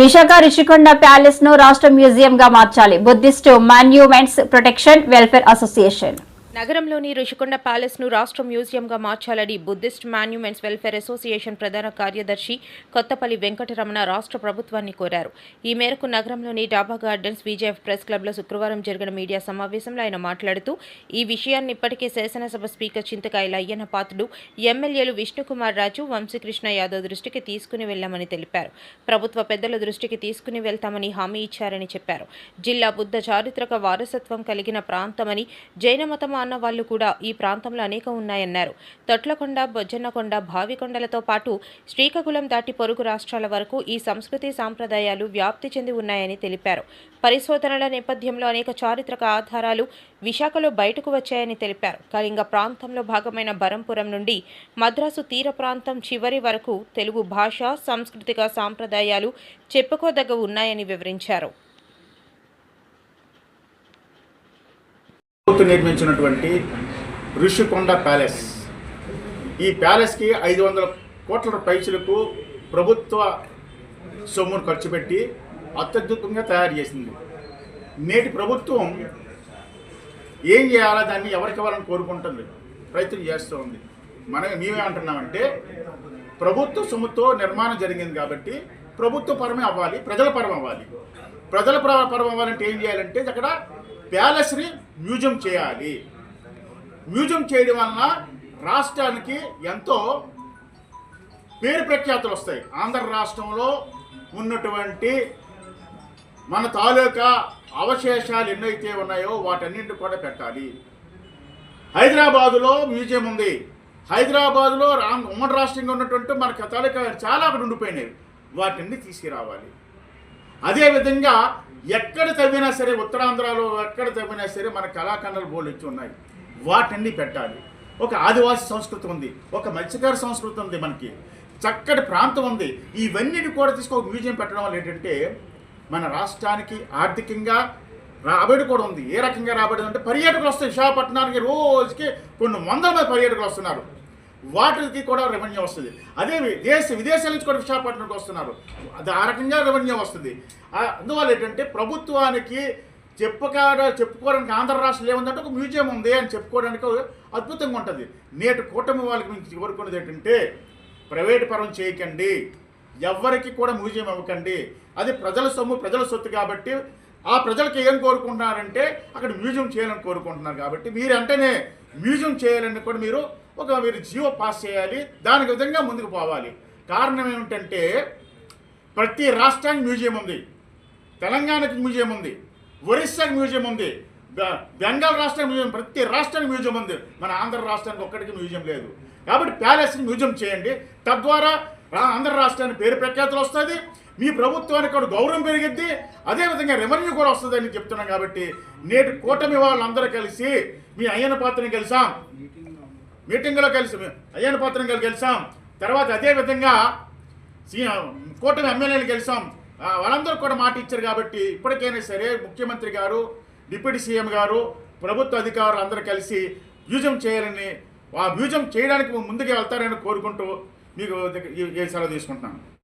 విశాఖ రిషికొండ ప్యాలెస్ను రాష్ట్ర మ్యూజియం గా మార్చాలి. Buddhist monuments protection welfare association. నగరంలోని ఋషికొండ ప్యాలెస్ను రాష్ట్ర మ్యూజియంగా మార్చాలని బుద్ధిస్ట్ మాన్యుమెంట్స్ వెల్ఫేర్ అసోసియేషన్ ప్రధాన కార్యదర్శి కొత్తపల్లి వెంకటరమణ రాష్ట్ర ప్రభుత్వాన్ని కోరారు. ఈ మేరకు నగరంలోని డాబా గార్డెన్స్ విజయఫ్ ప్రెస్ క్లబ్లో శుక్రవారం జరిగిన మీడియా సమావేశంలో ఆయన మాట్లాడుతూ ఈ విషయాన్ని ఇప్పటికే శాసనసభ స్పీకర్ చింతకాయల అయ్యన్న పాత్రుడు ఎమ్మెల్యేలు విష్ణుకుమార్ రాజు వంశీకృష్ణ యాదవ్ దృష్టికి తీసుకుని వెళ్ళామని తెలిపారు. ప్రభుత్వ పెద్దల దృష్టికి తీసుకుని వెళ్తామని హామీ ఇచ్చారని చెప్పారు. జిల్లా బుద్ధ చారిత్రక వారసత్వం కలిగిన ప్రాంతమని జైన మతం అన్న వాళ్ళు కూడా ఈ ప్రాంతంలో అనేక ఉన్నాయన్నారు. తొట్లకొండ బొజ్జన్నకొండ భావికొండలతో పాటు శ్రీకాకుళం దాటి పొరుగు రాష్ట్రాల వరకు ఈ సంస్కృతి సాంప్రదాయాలు వ్యాప్తి చెంది ఉన్నాయని తెలిపారు. పరిశోధనల నేపథ్యంలో అనేక చారిత్రక ఆధారాలు విశాఖలో బయటకు వచ్చాయని తెలిపారు. కళింగ ప్రాంతంలో భాగమైన బరంపురం నుండి మద్రాసు తీర ప్రాంతం చివరి వరకు తెలుగు భాష సాంస్కృతిక సాంప్రదాయాలు చెప్పుకోదగ్గ ఉన్నాయని వివరించారు. ప్రభుత్వం నిర్మించినటువంటి ఋషికొండ ప్యాలెస్. ఈ ప్యాలెస్కి ఐదు వందల కోట్ల పైసలకు ప్రభుత్వ సొమ్మును ఖర్చు పెట్టి అత్యద్భుతంగా తయారు చేసింది. నేటి ప్రభుత్వం ఏం చేయాలా దాన్ని ఎవరికి ఇవ్వాలని కోరుకుంటుంది? ప్రయత్నం చేస్తూ ఉంది. మనం మేమేమంటున్నామంటే ప్రభుత్వ సొమ్ముతో నిర్మాణం జరిగింది కాబట్టి ప్రభుత్వ పరమే అవ్వాలి ప్రజల పరం అవ్వాలి. ప్రజల పరం అవ్వాలంటే ఏం చేయాలంటే అక్కడ ప్యాలెస్ని మ్యూజియం చేయాలి. మ్యూజియం చేయడం వలన రాష్ట్రానికి ఎంతో పేరు ప్రఖ్యాతులు వస్తాయి. ఆంధ్ర రాష్ట్రంలో ఉన్నటువంటి మన తాలూకా అవశేషాలు ఎన్నైతే ఉన్నాయో వాటన్నింటి కూడా పెట్టాలి. హైదరాబాదులో మ్యూజియం ఉంది. హైదరాబాదులో రా ఉమ్మడి రాష్ట్రంగా ఉన్నటువంటి మన తాలూకా చాలా అక్కడ ఉండిపోయినాయి. వాటిని తీసుకురావాలి. అదేవిధంగా ఎక్కడ తవ్వినా సరే ఉత్తరాంధ్రలో ఎక్కడ తవ్వినా సరే మన కళాఖండాలు బోర్డు ఉన్నాయి. వాటన్ని పెట్టాలి. ఒక ఆదివాసి సంస్కృతి ఉంది. ఒక మత్స్యకార సంస్కృతి ఉంది మనకి. చక్కటి ప్రాంతం ఉంది. ఇవన్నిటి కూడా తీసుకొని ఒక మ్యూజియం పెట్టడం వల్ల ఏంటంటే మన రాష్ట్రానికి ఆర్థికంగా రాబడి కూడా ఉంది. ఏ రకంగా రాబడి అంటే పర్యాటకులు వస్తాయి. విశాఖపట్నానికి రోజుకి కొన్ని వందల మంది పర్యాటకులు వస్తున్నారు. వాటికి కూడా రెవెన్యూ వస్తుంది. అదే దేశ విదేశాల నుంచి కూడా విశాఖపట్నంకి వస్తున్నారు. అది ఆ రకంగా రెవెన్యూ వస్తుంది. అందువల్ల ఏంటంటే ప్రభుత్వానికి చెప్పుక చెప్పుకోవడానికి ఆంధ్ర రాష్ట్రంలో ఏముందంటే ఒక మ్యూజియం ఉంది అని చెప్పుకోవడానికి అద్భుతంగా ఉంటుంది. నేటి కూటమి వాళ్ళకి మీకు కోరుకునేది ఏంటంటే ప్రైవేట్ పరం చేయకండి. ఎవ్వరికి కూడా మ్యూజియం ఇవ్వకండి. అది ప్రజల సొమ్ము ప్రజల సొత్తు కాబట్టి ఆ ప్రజలకు ఏం కోరుకుంటున్నారంటే అక్కడ మ్యూజియం చేయాలని కోరుకుంటున్నారు కాబట్టి మీరు అంటేనే మ్యూజియం చేయాలని కూడా మీరు ఒక మీరు జియో పాస్ చేయాలి దానికి విధంగా ముందుకు పోవాలి. కారణం ఏమిటంటే ప్రతి రాష్ట్రానికి మ్యూజియం ఉంది. తెలంగాణకి మ్యూజియం ఉంది. ఒరిస్సాకి మ్యూజియం ఉంది. బెంగాల్ రాష్ట్రానికి మ్యూజియం ప్రతి రాష్ట్రానికి మ్యూజియం ఉంది. మన ఆంధ్ర రాష్ట్రానికి ఒక్కడికి మ్యూజియం లేదు. కాబట్టి ప్యాలెస్ని మ్యూజియం చేయండి. తద్వారా ఆంధ్ర రాష్ట్రానికి పేరు ప్రఖ్యాతులు వస్తుంది మీ ప్రభుత్వానికి కూడా గౌరవం పెరిగిద్ది. అదేవిధంగా రెవెన్యూ కూడా వస్తుందని చెప్తున్నాం కాబట్టి నేటి కూటమి వాళ్ళందరూ కలిసి మీ అయ్యన పాత్రని కలిసాం మీటింగ్లో కలిసి అయ్యన పత్రం గారు కలిసాం తర్వాత అదేవిధంగా సీఎం కూటమి ఎమ్మెల్యేలు గెలిచాం. వాళ్ళందరూ కూడా మాట ఇచ్చారు కాబట్టి ఇప్పటికైనా సరే ముఖ్యమంత్రి గారు డిప్యూటీ సీఎం గారు ప్రభుత్వ అధికారులు అందరూ కలిసి మ్యూజియం చేయాలని ఆ వ్యూజం చేయడానికి ముందుకు వెళ్తారని కోరుకుంటూ మీకు ఈ- సెలవు తీసుకుంటున్నాను.